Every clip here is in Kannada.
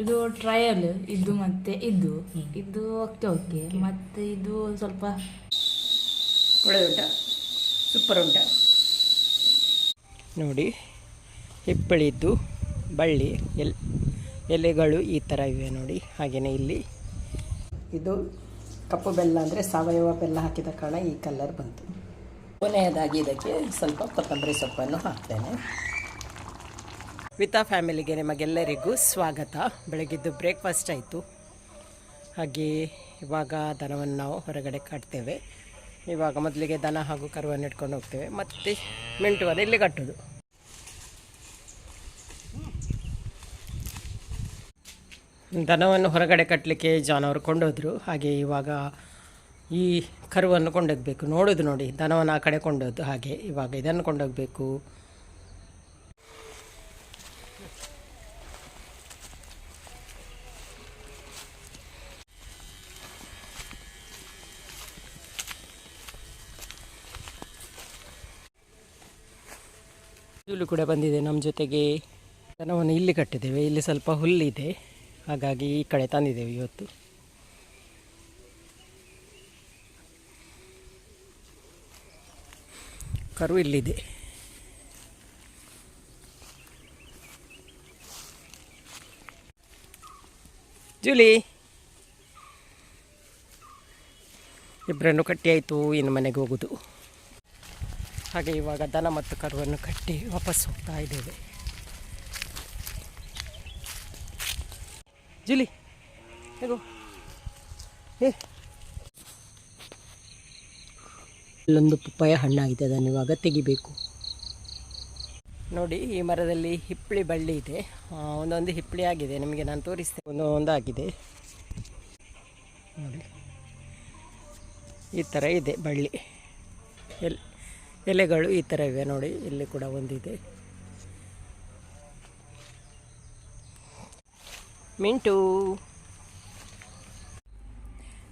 ಇದು ಟ್ರಯಲ್ ಇದು ಮತ್ತೆ ಇದು. ಇದು ಓಕೆ ಓಕೆ ಮತ್ತೆ ಇದು ಸ್ವಲ್ಪ ಒಳ್ಳೆದುಂಟಾ ಸೂಪರ್ ಉಂಟಾ. ನೋಡಿ ಹಿಪ್ಪಳಿದ್ದು ಬಳ್ಳಿ ಎಲ್ ಎಲೆಗಳು ಈ ಥರ ಇವೆ ನೋಡಿ ಹಾಗೆಯೇ ಇಲ್ಲಿ. ಇದು ಕಪ್ಪು ಬೆಲ್ಲ ಅಂದರೆ ಸಾವಯವ ಬೆಲ್ಲ ಹಾಕಿದ ಕಾರಣ ಈ ಕಲರ್ ಬಂತು. ಕೊನೆಯದಾಗಿ ಇದಕ್ಕೆ ಸ್ವಲ್ಪ ಕೊತ್ತಂಬರಿ ಸೊಪ್ಪನ್ನು ಹಾಕ್ತೇನೆ. ವಿತಾ ಫ್ಯಾಮಿಲಿಗೆ ನಿಮಗೆಲ್ಲರಿಗೂ ಸ್ವಾಗತ. ಬೆಳಗ್ಗೆದ್ದು ಬ್ರೇಕ್ಫಾಸ್ಟ್ ಆಯಿತು. ಹಾಗೆ ಇವಾಗ ದನವನ್ನು ನಾವು ಹೊರಗಡೆ ಕಟ್ತೇವೆ. ಇವಾಗ ಮೊದಲಿಗೆ ದನ ಹಾಗೂ ಕರುವನ್ನು ಇಟ್ಕೊಂಡು ಹೋಗ್ತೇವೆ. ಮತ್ತು ಮಿಂಟುವನ್ನು ಇಲ್ಲಿ ಕಟ್ಟೋದು ದನವನ್ನು ಹೊರಗಡೆ ಕಟ್ಟಲಿಕ್ಕೆ ಜಾನವರು ಕೊಂಡೋದ್ರು. ಹಾಗೆ ಇವಾಗ ಈ ಕರುವನ್ನು ಕೊಂಡೋಗಬೇಕು. ನೋಡೋದು ನೋಡಿ, ದನವನ್ನು ಆ ಕಡೆ ಕೊಂಡೋದು ಹಾಗೆ. ಇವಾಗ ಇದನ್ನು ಕೊಂಡೋಗ್ಬೇಕು. ಹುಲ್ಲು ಕೂಡ ಬಂದಿದೆ ನಮ್ಮ ಜೊತೆಗೆ. ದನವನ್ನು ಇಲ್ಲಿ ಕಟ್ಟಿದ್ದೇವೆ, ಇಲ್ಲಿ ಸ್ವಲ್ಪ ಹುಲ್ಲಿದೆ. ಹಾಗಾಗಿ ಈ ಕಡೆ ತಂದಿದ್ದೇವೆ ಇವತ್ತು. ಕರು ಇಲ್ಲಿದೆ. ಜೂಲಿ! ಇಬ್ಬರನ್ನು ಕಟ್ಟಿ ಆಯಿತು ಇನ್ನು ಮನೆಗೆ ಹೋಗೋದು. ಹಾಗೆ ಇವಾಗ ದನ ಮತ್ತು ಕರುವನ್ನು ಕಟ್ಟಿ ವಾಪಸ್ ಹೋಗ್ತಾ ಇದ್ದೇವೆ. ಜುಲಿ, ಹೇಗೋ? ಏ. ಇಲ್ಲೊಂದು ಪಪ್ಪಾಯ ಹಣ್ಣಾಗಿದೆ, ಅದನ್ನು ಇವಾಗ ತೆಗಿಬೇಕು. ನೋಡಿ, ಈ ಮರದಲ್ಲಿ ಹಿಪ್ಪಳಿ ಬಳ್ಳಿ ಇದೆ. ಒಂದೊಂದು ಹಿಪ್ಪಳಿ ಆಗಿದೆ, ನಿಮಗೆ ನಾನು ತೋರಿಸ್ತೇನೆ. ಒಂದು ಒಂದಾಗಿದೆ. ನೋಡಿ. ಈ ಥರ ಇದೆ ಬಳ್ಳಿ. ಎಲ್ ಎಲೆಗಳು ಈ ಥರ ಇವೆ ನೋಡಿ, ಇಲ್ಲಿ ಕೂಡ ಒಂದಿದೆ. ಮಿಂಟು.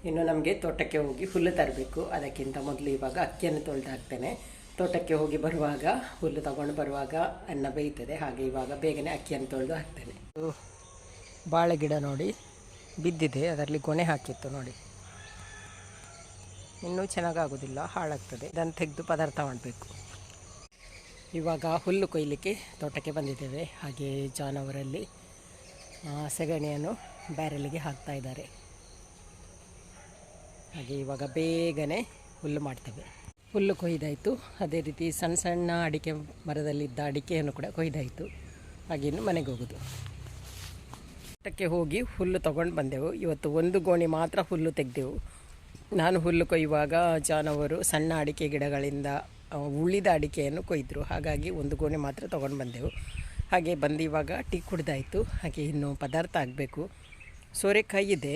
ಇನ್ನು ನಮಗೆ ತೋಟಕ್ಕೆ ಹೋಗಿ ಹುಲ್ಲು ತರಬೇಕು. ಅದಕ್ಕಿಂತ ಮೊದಲು ಇವಾಗ ಅಕ್ಕಿಯನ್ನು ತೊಳೆದು ಹಾಕ್ತೇನೆ ತೋಟಕ್ಕೆ ಹೋಗಿ ಬರುವಾಗ, ಹುಲ್ಲು ತಗೊಂಡು ಬರುವಾಗ ಅನ್ನ ಬೇಯ್ತದೆ. ಹಾಗೆ ಇವಾಗ ಬೇಗನೆ ಅಕ್ಕಿಯನ್ನು ತೊಳೆದು ಹಾಕ್ತೇನೆ. ಬಾಳೆ ಗಿಡ ನೋಡಿ, ಬಿದ್ದಿದೆ. ಅದರಲ್ಲಿ ಗೊನೆ ಹಾಕಿತ್ತು ನೋಡಿ. ಇನ್ನೂ ಚೆನ್ನಾಗಾಗೋದಿಲ್ಲ, ಹಾಳಾಗ್ತದೆ. ಇದನ್ನು ತೆಗೆದು ಪದಾರ್ಥ ಮಾಡಬೇಕು. ಇವಾಗ ಹುಲ್ಲು ಕೊಯ್ಲಿಕ್ಕೆ ತೋಟಕ್ಕೆ ಬಂದಿದ್ದೇವೆ. ಹಾಗೆ ಜಾನವರಲ್ಲಿ ಸೆಗಣಿಯನ್ನು ಬ್ಯಾರೆಲಿಗೆ ಹಾಕ್ತಾ ಇದ್ದಾರೆ. ಹಾಗೆ ಇವಾಗ ಬೇಗನೆ ಹುಲ್ಲು ಮಾಡ್ತೇವೆ. ಹುಲ್ಲು ಕೊಯ್ದಾಯಿತು. ಅದೇ ರೀತಿ ಸಣ್ಣ ಸಣ್ಣ ಅಡಿಕೆ ಮರದಲ್ಲಿದ್ದ ಅಡಿಕೆಯನ್ನು ಕೂಡ ಕೊಯ್ದಾಯಿತು. ಹಾಗೆ ಇನ್ನು ಮನೆಗೆ ಹೋಗೋದು. ತೋಟಕ್ಕೆ ಹೋಗಿ ಹುಲ್ಲು ತಗೊಂಡು ಬಂದೆವು. ಇವತ್ತು ಒಂದು ಗೋಣಿ ಮಾತ್ರ ಹುಲ್ಲು ತೆಗೆದೆವು. ನಾನು ಹುಲ್ಲು ಕೊಯ್ಯುವಾಗ ಜಾನವರು ಸಣ್ಣ ಅಡಿಕೆ ಗಿಡಗಳಿಂದ ಉಳಿದ ಅಡಿಕೆಯನ್ನು ಕೊಯ್ದರು. ಹಾಗಾಗಿ ಒಂದು ಗೋಣೆ ಮಾತ್ರ ತೊಗೊಂಡು ಬಂದೆವು. ಹಾಗೆ ಬಂದು ಇವಾಗ ಟೀ ಕುಡ್ದಾಯಿತು. ಹಾಗೆ ಇನ್ನು ಪದಾರ್ಥ ಆಗಬೇಕು. ಸೋರೆಕಾಯಿ ಇದೆ.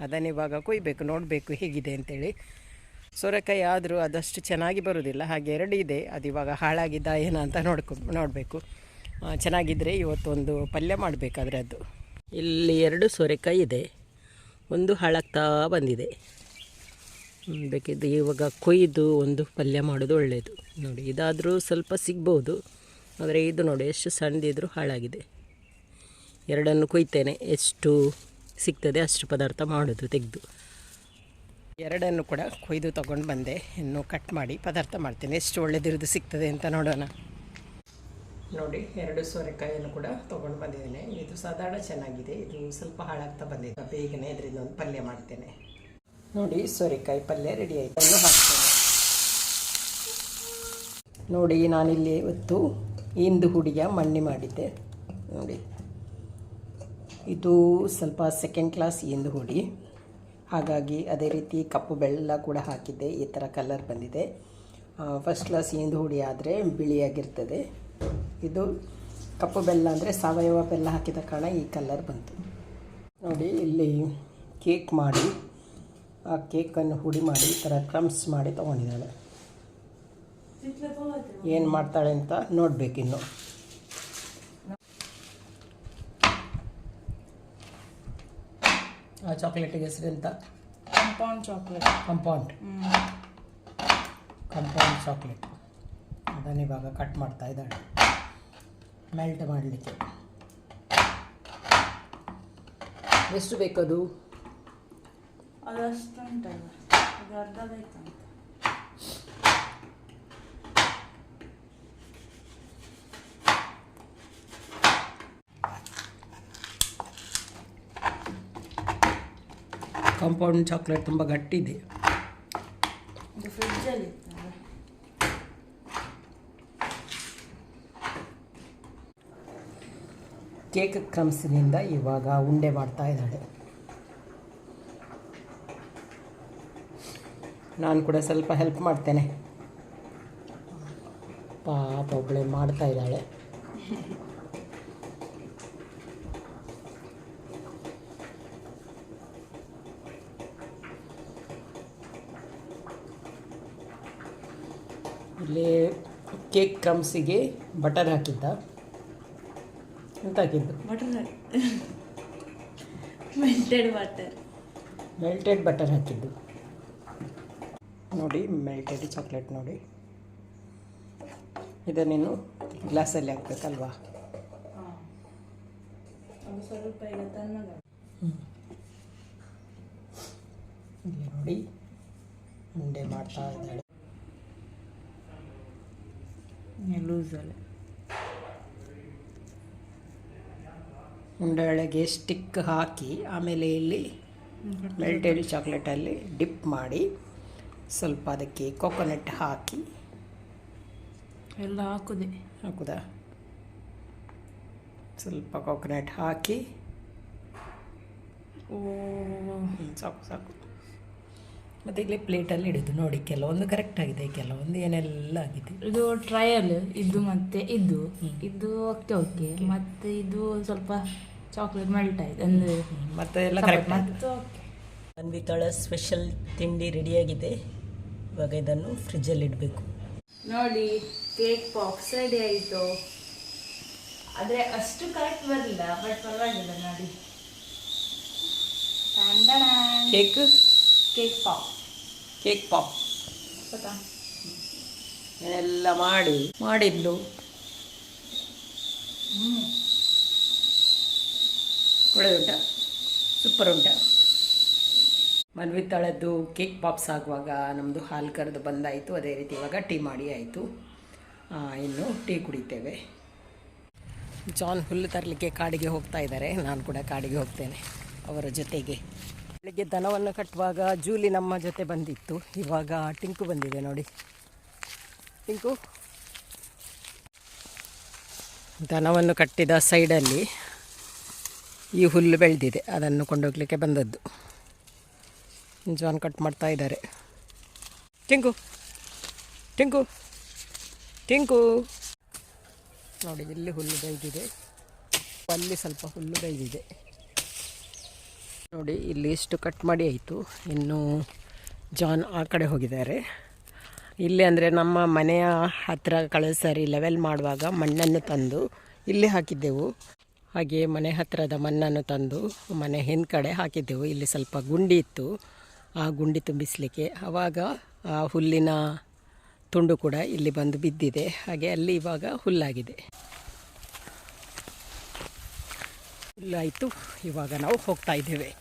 ಅದನ್ನು ಇವಾಗ ಕೊಯ್ಬೇಕು. ನೋಡಬೇಕು ಹೇಗಿದೆ ಅಂತೇಳಿ. ಸೋರೆಕಾಯಿ ಆದರೂ ಅದಷ್ಟು ಚೆನ್ನಾಗಿ ಬರೋದಿಲ್ಲ. ಹಾಗೆ ಎರಡು ಇದೆ. ಅದು ಇವಾಗ ಹಾಳಾಗಿದ್ದ ಏನ ಅಂತ ನೋಡ್ಕೊ, ನೋಡಬೇಕು. ಚೆನ್ನಾಗಿದ್ದರೆ ಇವತ್ತೊಂದು ಪಲ್ಯ ಮಾಡಬೇಕಾದ್ರೆ ಅದು. ಇಲ್ಲಿ ಎರಡು ಸೋರೆಕಾಯಿ ಇದೆ. ಒಂದು ಹಾಳಾಗ್ತಾ ಬಂದಿದೆ. ಬೇಕಿದ್ದು ಇವಾಗ ಕೊಯ್ದು ಒಂದು ಪಲ್ಯ ಮಾಡೋದು ಒಳ್ಳೆಯದು ನೋಡಿ, ಇದಾದರೂ ಸ್ವಲ್ಪ ಸಿಗ್ಬೋದು. ಆದರೆ ಇದು ನೋಡಿ, ಎಷ್ಟು ಸಣ್ಣದಿದ್ರೂ ಹಾಳಾಗಿದೆ. ಎರಡನ್ನು ಕೊಯ್ತೇನೆ. ಎಷ್ಟು ಸಿಗ್ತದೆ ಅಷ್ಟು ಪದಾರ್ಥ ಮಾಡೋದು, ತೆಗೆದು. ಎರಡನ್ನು ಕೂಡ ಕೊಯ್ದು ತಗೊಂಡು ಬಂದೆ. ಇನ್ನು ಕಟ್ ಮಾಡಿ ಪದಾರ್ಥ ಮಾಡ್ತೇನೆ. ಎಷ್ಟು ಒಳ್ಳೆದಿರೋದು ಸಿಗ್ತದೆ ಅಂತ ನೋಡೋಣ. ನೋಡಿ, ಎರಡು ಸೋರೆಕಾಯಿಯನ್ನು ಕೂಡ ತೊಗೊಂಡು ಬಂದಿದ್ದೇನೆ. ಇದು ಸಾಧಾರಣ ಚೆನ್ನಾಗಿದೆ. ಇದು ಸ್ವಲ್ಪ ಹಾಳಾಗ್ತಾ ಬಂದಿದೆ. ಬೇಗನೆ ಇದರಿಂದ ಒಂದು ಪಲ್ಯ ಮಾಡ್ತೇನೆ. ನೋಡಿ, ಸೋರೆಕಾಯಿ ಪಲ್ಯ ರೆಡಿ ಆಯಿತು. ಹಾಕ್ತೇನೆ. ನೋಡಿ, ನಾನಿಲ್ಲಿ ಇವತ್ತು ಇಂದು ಹುಡಿಯ ಮಣ್ಣಿ ಮಾಡಿದ್ದೆ. ನೋಡಿ. ಇದು ಸ್ವಲ್ಪ ಸೆಕೆಂಡ್ ಕ್ಲಾಸ್ ಇಂದು ಹುಡಿ. ಹಾಗಾಗಿ ಅದೇ ರೀತಿ ಕಪ್ಪು ಬೆಲ್ಲ ಕೂಡ ಹಾಕಿದ್ದೆ. ಈ ಥರ ಕಲರ್ ಬಂದಿದೆ. ಫಸ್ಟ್ ಕ್ಲಾಸ್ ಇಂದು ಹುಡಿ ಆದರೆ ಬಿಳಿಯಾಗಿರ್ತದೆ. ಇದು ಕಪ್ಪು ಬೆಲ್ಲ ಅಂದರೆ ಸಾವಯವ ಬೆಲ್ಲ ಹಾಕಿದ ಕಾರಣ ಈ ಕಲರ್ ಬಂತು. ನೋಡಿ, ಇಲ್ಲಿ ಕೇಕ್ ಮಾಡಿ. ಆ ಕೇಕನ್ನು ಹುಡಿ ಮಾಡಿ ಈ ಥರ ಕ್ರಮ್ಸ್ ಮಾಡಿ ತೊಗೊಂಡಿದ್ದಾಳೆ. ಏನು ಮಾಡ್ತಾಳೆ ಅಂತ ನೋಡಬೇಕಿನ್ನು. ಆ ಚಾಕ್ಲೇಟಿಗೆ ಹೆಸರಿಂದ compound chocolate compound compound chocolate ಅದನ್ನು ಇವಾಗ ಕಟ್ ಮಾಡ್ತಾ ಇದ್ದಾಳೆ. ಮೆಲ್ಟ್ ಮಾಡಲಿಕ್ಕೆ. ಎಷ್ಟು ಬೇಕದು? ಅದಷ್ಟು ಉಂಟಲ್ಲ ಅದು ಅರ್ಧ ಬೇಕಂತ ಕಾಂಪೌಂಡ್ ಚಾಕ್ಲೇಟ್ ತುಂಬ ಗಟ್ಟಿದೆ. ಇದು ಫ್ರಿಜ್ಜಲ್ಲಿ ಇತ್ತಲ್ಲ ಕೇಕ್ ಕ್ರಮ್ಸ್ನಿಂದ ಇವಾಗ ಉಂಡೆ ಮಾಡ್ತಾ ಇದ್ದಾಳೆ. ನಾನು ಕೂಡ ಸ್ವಲ್ಪ ಹೆಲ್ಪ್ ಮಾಡ್ತೇನೆ. ಪಾಪ ಒಬ್ಬಳೆ ಮಾಡ್ತಾ ಇದ್ದಾಳೆ. ಇಲ್ಲಿ ಕೇಕ್ ಕ್ರಮ್ಸಿಗೆ ಬಟರ್ ಹಾಕಿದ್ದ. ಎಂತ ಹಾಕಿದ್ದು? Butter melted butter melted butter ಹಾಕಿದ್ದು. ನೋಡಿ ಮೆಲ್ಟೆಡ್ ಚಾಕ್ಲೇಟ್ ನೋಡಿ. ಇದನ್ನೇನು ಗ್ಲಾಸಲ್ಲಿ ಹಾಕ್ಬೇಕಲ್ವಾ? ಸ್ವಲ್ಪ ಇಲ್ಲಿ ನೋಡಿ ಉಂಡೆ ಮಾಡ್ತಾ ಇದ್ದಾಳೆ. ಲೂಸಲ್ಲಿ ಉಂಡೆ ಒಳಗೆ ಸ್ಟಿಕ್ ಹಾಕಿ ಆಮೇಲೆ ಇಲ್ಲಿ ಮೆಲ್ಟೆಡ್ ಚಾಕ್ಲೇಟಲ್ಲಿ ಡಿಪ್ ಮಾಡಿ. ಸ್ವಲ್ಪ ಅದಕ್ಕೆ ಕೊಕೊನಟ್ ಹಾಕಿ. ಎಲ್ಲ ಹಾಕುದೆ. ಹಾಕುದಾ? ಸ್ವಲ್ಪ ಕೊಕೊನಟ್ ಹಾಕಿ. ಓ. ಸಾಕು ಸಾಕು. ಮತ್ತು ಇಲ್ಲಿ ಪ್ಲೇಟಲ್ಲಿ ಇಡೋದು ನೋಡಿ ಕೆಲವೊಂದು ಕರೆಕ್ಟ್ ಆಗಿದೆ ಕೆಲವೊಂದು ಏನೆಲ್ಲ ಆಗಿದೆ. ಇದು ಟ್ರಯಲ್ ಇದು ಮತ್ತೆ ಇದು. ಇದು ಓಕೆ ಓಕೆ ಮತ್ತೆ ಇದು ಸ್ವಲ್ಪ ಚಾಕ್ಲೇಟ್ ಮೆಲ್ಟ್ ಆಯ್ತು ಅಂದ್ರೆ ಮತ್ತೆ ಎಲ್ಲ ಕರೆಕ್ಟ್ ಮತ್ತೆ ಓಕೆ ಅನ್ವಿತಾಳ ಸ್ಪೆಷಲ್ ತಿಂಡಿ ರೆಡಿಯಾಗಿದೆ ಇವಾಗ ಇದನ್ನು ಫ್ರಿಜ್ಜಲ್ಲಿ ಇಡಬೇಕು. ನೋಡಿ ಕೇಕ್ ಬಾಕ್ಸ್ ರೆಡಿ ಆಯಿತು. ಆದರೆ ಅಷ್ಟು ಕರೆಕ್ಟ್ ಬರಲಿಲ್ಲ ಬಟ್ ಪರವಾಗಿಲ್ಲ ನೋಡಿ. Cake cake pop cake pop ಗೊತ್ತಾ? ಏನೆಲ್ಲ ಮಾಡಿ ಮಾಡಿದ್ಲು. ಒಳ್ಳೆ ಉಂಟ ಸೂಪರ್ ಉಂಟ? ಮನ್ವಿತಾಳದ್ದು ಕೇಕ್ ಪಾಪ್ಸ್ ಆಗುವಾಗ ನಮ್ಮದು ಹಾಲು ಕರೆದು ಬಂದಾಯಿತು. ಅದೇ ರೀತಿ ಇವಾಗ ಟೀ ಮಾಡಿ ಆಯಿತು. ಇನ್ನು ಟೀ ಕುಡಿತೇವೆ. ಜಾನ್ ಹುಲ್ಲು ತರಲಿಕ್ಕೆ ಕಾಡಿಗೆ ಹೋಗ್ತಾ ಇದ್ದಾರೆ. ನಾನು ಕೂಡ ಕಾಡಿಗೆ ಹೋಗ್ತೇನೆ ಅವರ ಜೊತೆಗೆ. ಬೆಳಿಗ್ಗೆ ದನವನ್ನು ಕಟ್ಟುವಾಗ ಜೂಲಿ ನಮ್ಮ ಜೊತೆ ಬಂದಿತ್ತು. ಇವಾಗ ಟಿಂಕು ಬಂದಿದೆ ನೋಡಿ. ಟಿಂಕು? ದನವನ್ನು ಕಟ್ಟಿದ ಸೈಡಲ್ಲಿ ಈ ಹುಲ್ಲು ಬೆಳೆದಿದೆ. ಅದನ್ನು ಕೊಂಡೋಗ್ಲಿಕ್ಕೆ ಬಂದದ್ದು. ಜಾನ್ ಕಟ್ ಮಾಡ್ತಾ ಇದ್ದಾರೆ. ಟಿಂಕು ಟಿಂಕು ಟಿಂಕು. ನೋಡಿ, ಇಲ್ಲಿ ಹುಲ್ಲು ಬೆಳೆದಿದೆ. ಅಲ್ಲಿ ಸ್ವಲ್ಪ ಹುಲ್ಲು ಬೆಳೆದಿದೆ. ನೋಡಿ, ಇಲ್ಲಿ ಇಷ್ಟು ಕಟ್ ಮಾಡಿ ಆಯಿತು. ಇನ್ನು ಜಾನ್ ಆ ಕಡೆ ಹೋಗಿದ್ದಾರೆ. ಇಲ್ಲಿ ಅಂದರೆ ನಮ್ಮ ಮನೆಯ ಹತ್ತಿರ ಕಳೆದ ಸಾರಿ ಲೆವೆಲ್ ಮಾಡುವಾಗ ಮಣ್ಣನ್ನು ತಂದು ಇಲ್ಲಿ ಹಾಕಿದ್ದೆವು. ಹಾಗೆ ಮನೆ ಹತ್ತಿರದ ಮಣ್ಣನ್ನು ತಂದು ಮನೆ ಹಿಂದ್ಕಡೆ ಹಾಕಿದ್ದೆವು. ಇಲ್ಲಿ ಸ್ವಲ್ಪ ಗುಂಡಿ ಇತ್ತು. ಆ ಗುಂಡಿ ತುಂಬಿಸಲಿಕ್ಕೆ. ಆವಾಗ ಆ ಹುಲ್ಲಿನ ತುಂಡು ಕೂಡ ಇಲ್ಲಿ ಬಂದು ಬಿದ್ದಿದೆ. ಹಾಗೆ ಅಲ್ಲಿ ಇವಾಗ ಹುಲ್ಲಾಗಿದೆ. ಹುಲ್ಲಾಯಿತು. ಇವಾಗ ನಾವು ಹೋಗ್ತಾ ಇದ್ದೇವೆ.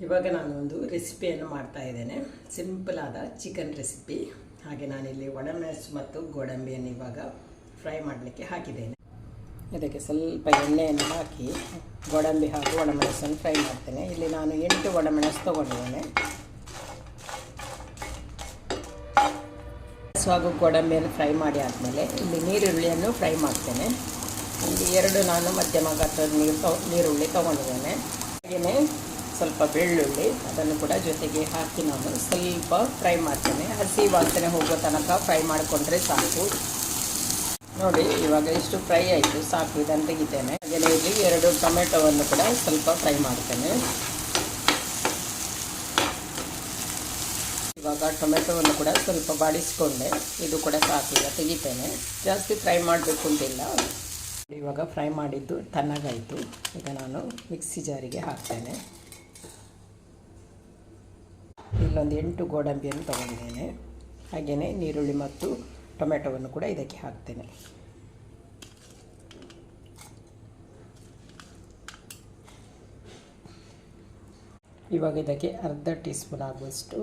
ಇವಾಗ ನಾನು ಒಂದು ರೆಸಿಪಿಯನ್ನು ಮಾಡ್ತಾ ಇದ್ದೇನೆ. ಸಿಂಪಲ್ ಆದ ಚಿಕನ್ ರೆಸಿಪಿ ಹಾಗೆ ನಾನಿಲ್ಲಿ ಒಣಮೆಣಸು ಮತ್ತು ಗೋಡಂಬಿಯನ್ನು ಇವಾಗ ಫ್ರೈ ಮಾಡಲಿಕ್ಕೆ ಹಾಕಿದ್ದೇನೆ. ಇದಕ್ಕೆ ಸ್ವಲ್ಪ ಎಣ್ಣೆಯನ್ನು ಹಾಕಿ ಗೋಡಂಬಿ ಹಾಗೂ ಒಣಮೆಣಸನ್ನು ಫ್ರೈ ಮಾಡ್ತೇನೆ. ಇಲ್ಲಿ ನಾನು ಎಂಟು ಒಣಮೆಣಸು ತೊಗೊಂಡಿದ್ದೇನೆ. ಹಾಗೂ ಗೋಡಂಬಿಯನ್ನು ಫ್ರೈ ಮಾಡಿ ಆದಮೇಲೆ ಇಲ್ಲಿ ನೀರುಳ್ಳಿಯನ್ನು ಫ್ರೈ ಮಾಡ್ತೇನೆ. ಇಲ್ಲಿ ಎರಡು ನಾನು ಮಧ್ಯಮ ಗಾತ್ರದ ನೀರು ತೊ, ನೀರುಳ್ಳಿ ತೊಗೊಂಡಿದ್ದೇನೆ. ಹಾಗೆಯೇ ಸ್ವಲ್ಪ ಬೆಳ್ಳುಳ್ಳಿ ಅದನ್ನು ಕೂಡ ಜೊತೆಗೆ ಹಾಕಿ ನಾನು ಸ್ವಲ್ಪ ಫ್ರೈ ಮಾಡ್ತೇನೆ. ಹಸಿ ವಾಸನೆ ಹೋಗೋ ತನಕ ಫ್ರೈ ಮಾಡಿಕೊಂಡ್ರೆ ಸಾಕು. ನೋಡಿ, ಇವಾಗ ಇಷ್ಟು ಫ್ರೈ ಆಯಿತು, ಸಾಕು, ಇದನ್ನು ತೆಗಿತೇನೆ. ಹಾಗೆಯೇ ಇಲ್ಲಿ ಎರಡು ಟೊಮೆಟೊವನ್ನು ಕೂಡ ಸ್ವಲ್ಪ ಫ್ರೈ ಮಾಡ್ತೇನೆ. ಇವಾಗ ಟೊಮೆಟೊವನ್ನು ಕೂಡ ಸ್ವಲ್ಪ ಬಾಡಿಸ್ಕೊಂಡೆ ಇದು ಕೂಡ ಸಾಕು, ಈಗ ತೆಗಿತೇನೆ. ಜಾಸ್ತಿ ಫ್ರೈ ಮಾಡಬೇಕು ಅಂತಿಲ್ಲ. ಇವಾಗ ಫ್ರೈ ಮಾಡಿದ್ದು ತಣ್ಣಗಾಯಿತು. ಈಗ ನಾನು ಮಿಕ್ಸಿ ಜಾರಿಗೆ ಹಾಕ್ತೇನೆ. ಇಲ್ಲೊಂದು ಎಂಟು ಗೋಡಂಬಿಯನ್ನು ತೊಗೊಂಡಿದ್ದೇನೆ. ಹಾಗೆಯೇ ನೀರುಳ್ಳಿ ಮತ್ತು ಟೊಮೆಟೊವನ್ನು ಕೂಡ ಇದಕ್ಕೆ ಹಾಕ್ತೇನೆ. ಇವಾಗ ಇದಕ್ಕೆ ಅರ್ಧ ಟೀ ಸ್ಪೂನ್ ಆಗುವಷ್ಟು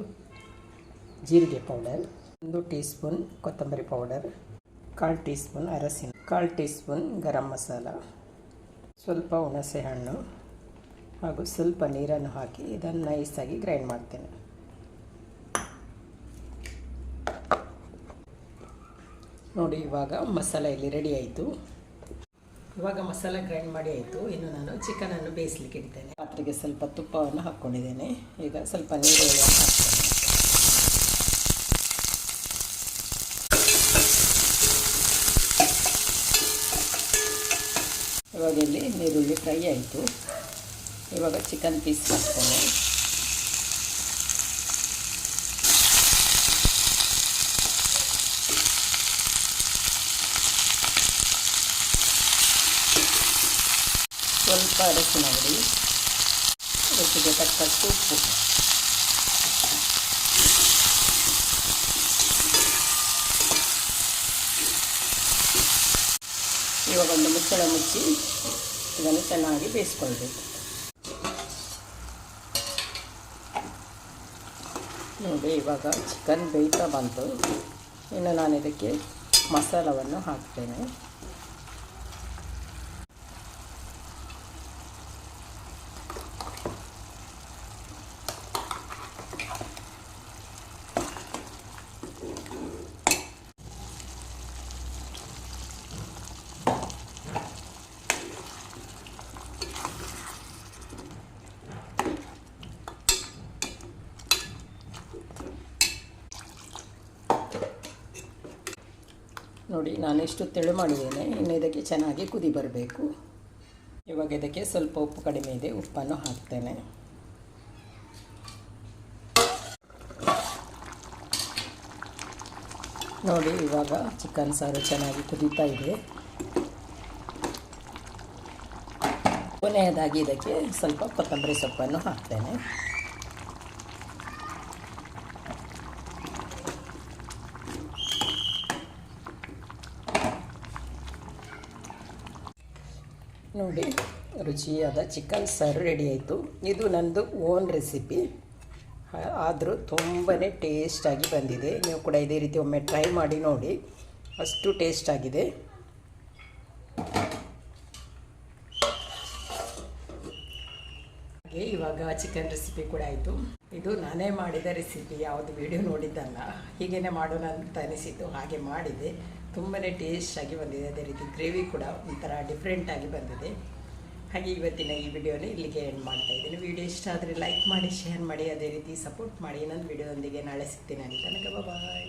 ಜೀರಿಗೆ ಪೌಡರ್, ಒಂದು ಟೀ ಸ್ಪೂನ್ ಕೊತ್ತಂಬರಿ ಪೌಡರ್, ಕಾಲು ಟೀ ಸ್ಪೂನ್ ಅರಸಿನ, ಕಾಲು ಟೀ ಸ್ಪೂನ್ ಗರಂ ಮಸಾಲ, ಸ್ವಲ್ಪ ಹುಣಸೆ ಹಣ್ಣು ಹಾಗೂ ಸ್ವಲ್ಪ ನೀರನ್ನು ಹಾಕಿ ಇದನ್ನು ನೈಸಾಗಿ ಗ್ರೈಂಡ್ ಮಾಡ್ತೇನೆ. ನೋಡಿ, ಇವಾಗ ಮಸಾಲ ಇಲ್ಲಿ ರೆಡಿ ಆಯಿತು. ಇವಾಗ ಮಸಾಲೆ ಗ್ರೈಂಡ್ ಮಾಡಿ ಆಯಿತು. ಇನ್ನು ನಾನು ಚಿಕನನ್ನು ಬೇಯಿಸ್ಲಿಕ್ಕೆ ಇಡ್ತೇನೆ. ಪಾತ್ರೆಗೆ ಸ್ವಲ್ಪ ತುಪ್ಪವನ್ನು ಹಾಕ್ಕೊಂಡಿದ್ದೇನೆ. ಈಗ ಸ್ವಲ್ಪ ನೀರು ಇವಾಗ ಇಲ್ಲಿ ನೀರುಳ್ಳಿ ಫ್ರೈ ಆಯಿತು. ಇವಾಗ ಚಿಕನ್ ಪೀಸ್ ಹಾಕ್ತೇನೆ ಸ್ವಲ್ಪ ಅರಸಿನ ಹುಡಿ ರುಚಿಗೆ ತಕ್ಕಷ್ಟು ಉಪ್ಪು. ಇವಾಗ ಒಂದು ಮುಚ್ಚಳ ಮುಚ್ಚಿ ಇದನ್ನು ಚೆನ್ನಾಗಿ ಬೇಯಿಸ್ಕೊಳ್ಬೇಕು. ನೋಡಿ, ಇವಾಗ ಚಿಕನ್ ಬೇಯ್ತಾ ಬಂತು. ಇನ್ನು ನಾನು ಇದಕ್ಕೆ ಮಸಾಲವನ್ನು ಹಾಕ್ತೇನೆ. ನೋಡಿ, ನಾನು ಇಷ್ಟು ತೆಳು ಮಾಡಿದ್ದೇನೆ ಇನ್ನು ಇದಕ್ಕೆ ಚೆನ್ನಾಗಿ ಕುದಿ ಬರಬೇಕು. ಇವಾಗ ಇದಕ್ಕೆ ಸ್ವಲ್ಪ ಉಪ್ಪು ಕಡಿಮೆ ಇದೆ. ಉಪ್ಪನ್ನು ಹಾಕ್ತೇನೆ. ನೋಡಿ, ಇವಾಗ ಚಿಕನ್ ಸಾರು ಚೆನ್ನಾಗಿ ಕುದೀತಾ ಇದೆ. ಕೊನೆಯದಾಗಿ ಇದಕ್ಕೆ ಸ್ವಲ್ಪ ಕೊತ್ತಂಬರಿ ಸೊಪ್ಪನ್ನು ಹಾಕ್ತೇನೆ. ನೋಡಿ. ರುಚಿಯಾದ ಚಿಕನ್ ಸಾರು ರೆಡಿ ಆಯಿತು. ಇದು ನಂದು ಓನ್ ರೆಸಿಪಿ ಆದರೂ ತುಂಬಾ ಟೇಸ್ಟಾಗಿ ಬಂದಿದೆ. ನೀವು ಕೂಡ ಇದೇ ರೀತಿ ಒಮ್ಮೆ ಟ್ರೈ ಮಾಡಿ ನೋಡಿ. ಅಷ್ಟು ಟೇಸ್ಟಾಗಿದೆ ಹಾಗೆ ಇವಾಗ ಚಿಕನ್ ರೆಸಿಪಿ ಕೂಡ ಆಯಿತು. ಇದು ನಾನೇ ಮಾಡಿದ ರೆಸಿಪಿ ಯಾವುದು ವಿಡಿಯೋ ನೋಡಿದ್ದಲ್ಲ. ಹೀಗೇನೆ ಮಾಡೋಣ ಅಂತ ಅನಿಸಿತು ಹಾಗೆ ಮಾಡಿದೆ. ತುಂಬಾ ಟೇಸ್ಟಾಗಿ ಬಂದಿದೆ. ಅದೇ ರೀತಿ ಗ್ರೇವಿ ಕೂಡ ಒಂಥರ ಡಿಫ್ರೆಂಟಾಗಿ ಬಂದಿದೆ. ಹಾಗೆ ಇವತ್ತಿನ ಈ ವಿಡಿಯೋನ ಇಲ್ಲಿಗೆ ಎಂಡ್ ಮಾಡ್ತಾ ಇದ್ದೀನಿ. ವಿಡಿಯೋ ಇಷ್ಟ ಆದರೆ ಲೈಕ್ ಮಾಡಿ ಶೇರ್ ಮಾಡಿ, ಅದೇ ರೀತಿ ಸಪೋರ್ಟ್ ಮಾಡಿ. ಇನ್ನೊಂದು ವಿಡಿಯೋದೊಂದಿಗೆ ನಾಳೆ ಸಿಗ್ತೀನಿ. ಅಂತ ತನಕ ಬಾಯ್